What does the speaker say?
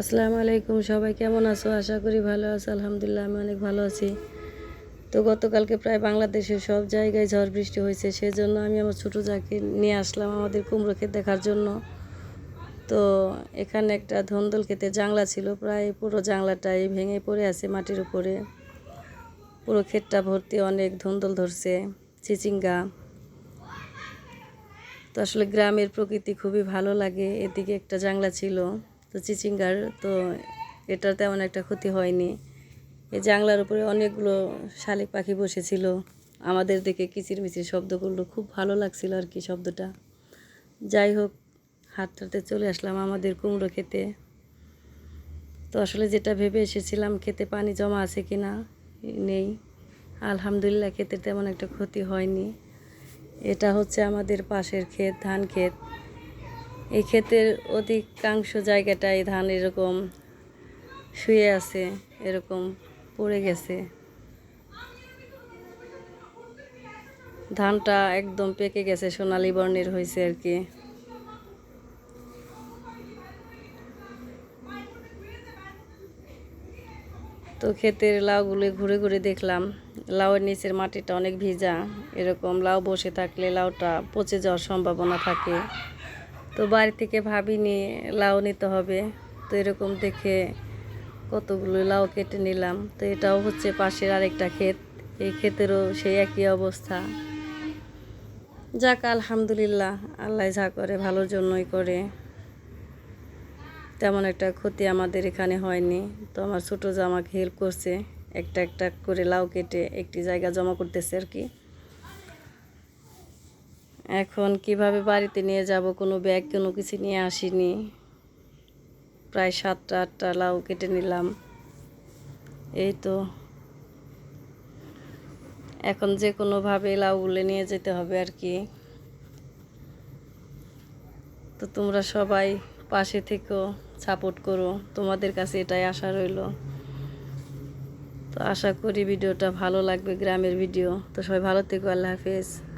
আসসালামু আলাইকুম, সবাই কেমন আছো? আশা করি ভালো আছো, আলহামদুলিল্লাহ আমি অনেক ভালো আছি। তো গতকালকে প্রায় বাংলাদেশের সব জায়গায় ঝড় বৃষ্টি হয়েছে, সেজন্য আমি আমার ছোটো যাকে নিয়ে আসলাম আমাদের কুমড়ো ক্ষেত দেখার জন্য। তো এখানে একটা ধন্দল খেতে জাংলা ছিল, প্রায় পুরো জাংলাটাই ভেঙে পড়ে আছে মাটির উপরে। পুরো ক্ষেতটা ভর্তি অনেক ধন্দল ধরছে, চিচিঙ্গা। তো আসলে গ্রামের প্রকৃতি খুবই ভালো লাগে, এদিকে একটা জাংলা ছিল। তো চিচিঙ্গার, তো এটা তেমন একটা ক্ষতি হয়নি। এই জাংলার উপরে অনেকগুলো শালিক পাখি বসেছিল। আমাদের দিকে কিচির মিচির শব্দ করল। খুব ভালো লাগছিল আর কি শব্দটা। যাই হোক হাঁটতে চলে আসলাম আমাদের কুমড়ো খেতে। তো আসলে যেটা ভেবে এসেছিলাম, খেতে পানি জমা আছে কি না নেই। আলহামদুলিল্লাহ, খেতে তেমন একটা ক্ষতি হয়নি। এটা হচ্ছে আমাদের পাশের ক্ষেত, ধান ক্ষেত। এই ক্ষেতের অধিকাংশ জায়গাটাই ধান এরকম শুয়ে আছে, এরকম পড়ে গেছে। ধানটা একদম পেকে গেছে, সোনালি বর্ণের হয়েছে আর কি। তো ক্ষেতের লাউগুলো ঘুরে ঘুরে দেখলাম, লাউয়ের নিচের মাটিটা অনেক ভিজা, এরকম লাউ বসে থাকলে লাউটা পচে যাওয়ার সম্ভাবনা থাকে। তো বাড়ি থেকে ভাবিনি লাউ নিতে হবে। তো এরকম দেখে কতগুলো লাউ কেটে নিলাম। তো এটাও হচ্ছে পাশের আরেকটা ক্ষেত। এই ক্ষেতেরও সেই একই অবস্থা। যাক, আলহামদুলিল্লাহ, আল্লাহ যা করে ভালোর জন্যই করে। তেমন একটা ক্ষতি আমাদের এখানে হয়নি। তো আমার ছোটো জামাকে হেল্প করছে। একটা একটা করে লাউ কেটে একটি জায়গা জমা করতেছে আর কি। এখন কীভাবে বাড়িতে নিয়ে যাব? কোনো ব্যাগ কোনো কিছু নিয়ে আসিনি। প্রায় সাতটা, আটটা লাউ কেটে নিলাম। এই তো। এখন যে কোনোভাবে লাউগুলো নিয়ে যেতে হবে আর কি। তো তোমরা সবাই পাশে থেকেও সাপোর্ট করো। তোমাদের কাছে এটাই আশা রইল। তো আশা করি ভিডিওটা ভালো লাগবে, গ্রামের ভিডিও। তো সবাই ভালো থেকো, আল্লাহ হাফেজ।